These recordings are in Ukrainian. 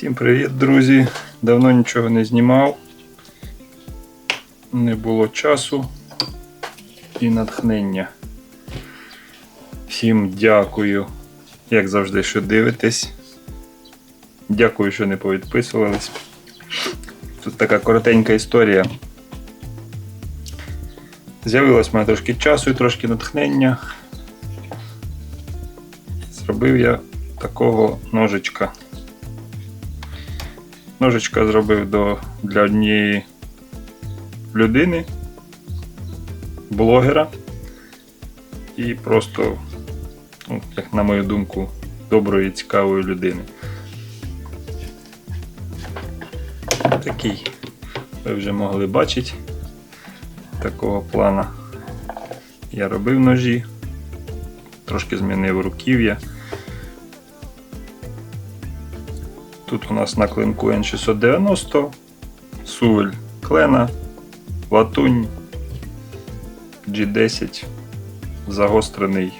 Всім привіт, друзі! Давно нічого не знімав. Не було часу і натхнення. Всім дякую, як завжди, що дивитесь. Дякую, що не повідписувались. Тут така коротенька історія. З'явилось в мене трошки часу і трошки натхнення. Зробив я такого ножичка. Ножичка зробив до, для однієї людини, блогера. І просто, ну, як на мою думку, доброї, і цікавої людини. Такий, ви вже могли бачити, такого плана. Я робив ножі, трошки змінив руків'я. Тут у нас на клинку N690, сувель клена, латунь G10, загострений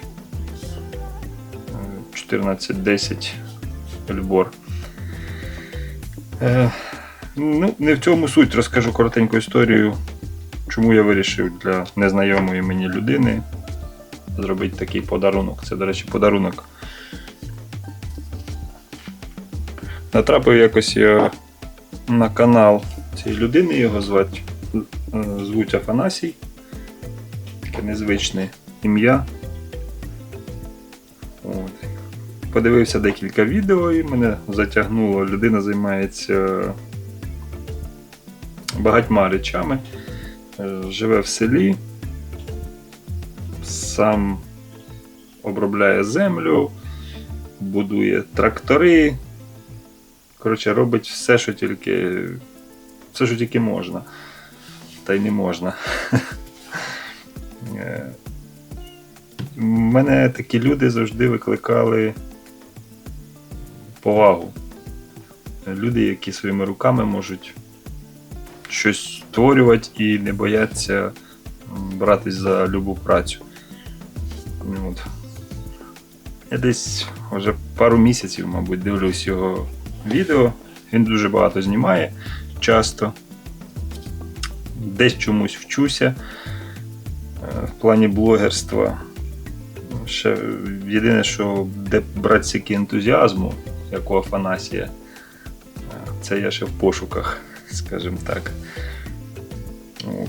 е, 1410 Ельбор. Е, ну, не в цьому суть, розкажу коротеньку історію, чому я вирішив для незнайомої мені людини зробити такий подарунок. Це, до речі, подарунок Натрапив якось я на канал цієї людини, його звати, е, звуть Афанасій. Таке незвичне ім'я. Подивився декілька відео і мене затягнуло. Людина займається багатьма речами. Е, Живе в селі, сам обробляє землю, будує трактори. Коротше, робить все, що тільки. Все, що тільки можна. Та й не можна. Е, Мене такі люди завжди викликали повагу. Люди, які своїми руками можуть щось створювати і не бояться братись за любу працю. От. Я десь вже пару місяців, мабуть, дивлюсь його відео. Він дуже багато знімає часто. Десь чомусь вчуся е, в плані блогерства. Ще єдине, що де брати ентузіазму, як у Афанасія, е, це я ще в пошуках, скажімо так.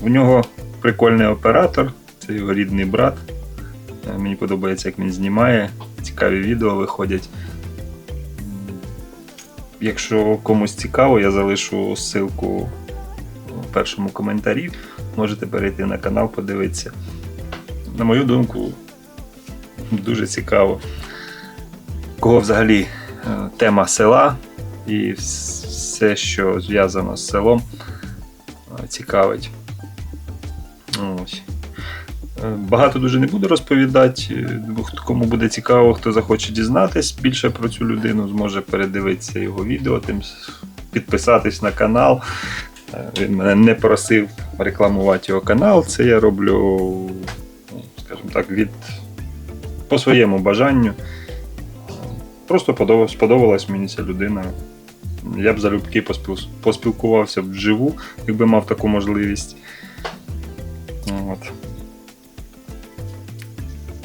У нього прикольний оператор, це його рідний брат. Е, Мені подобається, як він знімає. Цікаві відео виходять. Якщо комусь цікаво, я залишу ссылку в першому коментарі. Можете перейти на канал, подивитися. На мою думку, дуже цікаво. Кого взагалі е, тема села і все, що зв'язано з селом, е, цікавить. Ось. Е, Багато дуже не буду розповідати. Е, Кому буде цікаво, хто захоче дізнатись більше про цю людину, зможе передивитися його відео, тим підписатись на канал. Е, Він мене не просив рекламувати його канал. Це я роблю, ну, скажімо так, від по своєму бажанню. Просто сподобалась мені ця людина. Я б залюбки поспілкувався б вживу, якби мав таку можливість. От.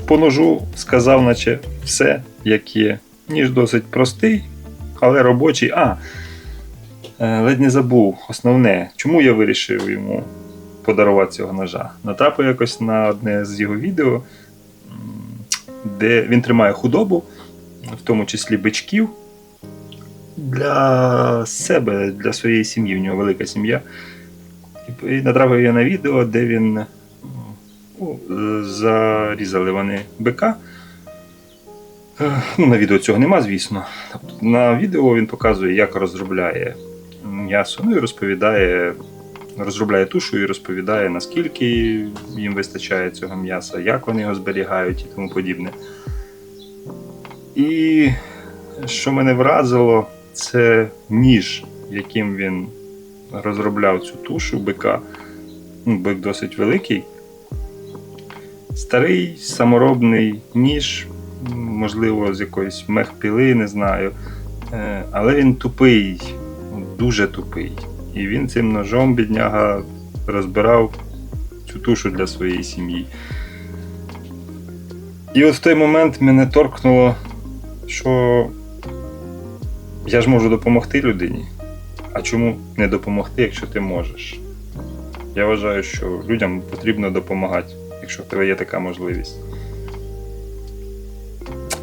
По ножу сказав, наче все, як є. Ніж досить простий, але робочий. А, е, ледь не забув основне, чому я вирішив йому подарувати цього ножа. Натрапив якось на одне з його відео, де він тримає худобу, в тому числі бичків. Для себе, для своєї сім'ї, в нього велика сім'я. І натрапив я на відео, де він зарізали вони бика. Е, Ну, на відео цього нема, звісно. Тобто, на відео він показує, як розробляє м'ясо, ну і розповідає, розробляє тушу і розповідає, наскільки їм вистачає цього м'яса, як вони його зберігають і тому подібне. І що мене вразило, це ніж, яким він розробляв цю тушу бика. Ну, бик досить великий. Старий саморобний ніж, можливо, з якоїсь мехпіли, не знаю. Е, Але він тупий, дуже тупий. І він цим ножом, бідняга, розбирав цю тушу для своєї сім'ї. І от в той момент мене торкнуло, що я ж можу допомогти людині. А чому не допомогти, якщо ти можеш? Я вважаю, що людям потрібно допомагати, якщо в тебе є така можливість.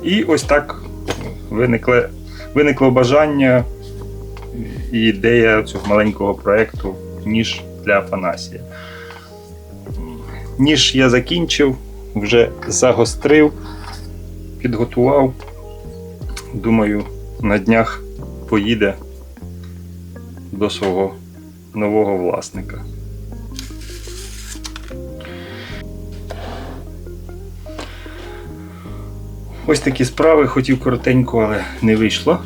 І ось так виникло, виникло бажання і ідея цього маленького проєкту ніж для Афанасія. Ніж я закінчив, вже загострив, підготував. Думаю, на днях поїде до свого нового власника. Ось такі справи, хотів коротенько, але не вийшло.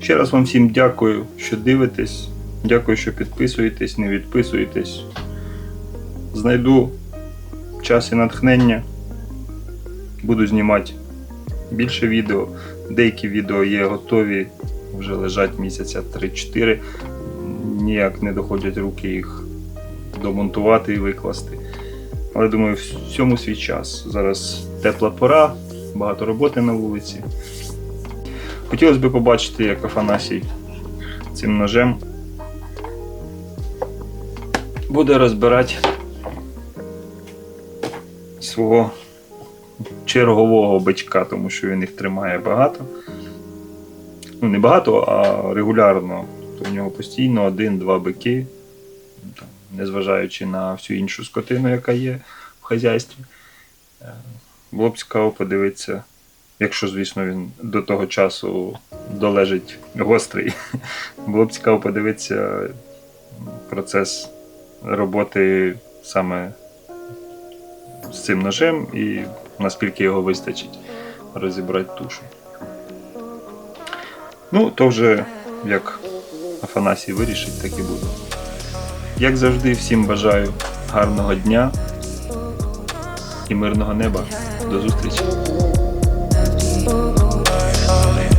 Ще раз вам всім дякую, що дивитесь. Дякую, що підписуєтесь, не відписуєтесь. Знайду час і натхнення. Буду знімати більше відео. Деякі відео є готові, вже лежать місяця 3-4. Ніяк не доходять руки їх домонтувати і викласти. Але думаю, всьому свій час. Зараз тепла пора, багато роботи на вулиці. Хотілося б побачити, як Афанасій цим ножем буде розбирати свого чергового бичка, тому що він їх тримає багато. Ну, не багато, а регулярно. Тобто в нього постійно один-два бики, незважаючи на всю іншу скотину, яка є в хазяйстві. Було б цікаво подивитися, якщо, звісно, він до того часу долежить гострий. Було б цікаво подивитися процес роботи саме з цим ножем і наскільки його вистачить розібрати тушу. Ну, то вже як Афанасій вирішить, так і буде. Як завжди, всім бажаю гарного дня і мирного неба. До зустрічі!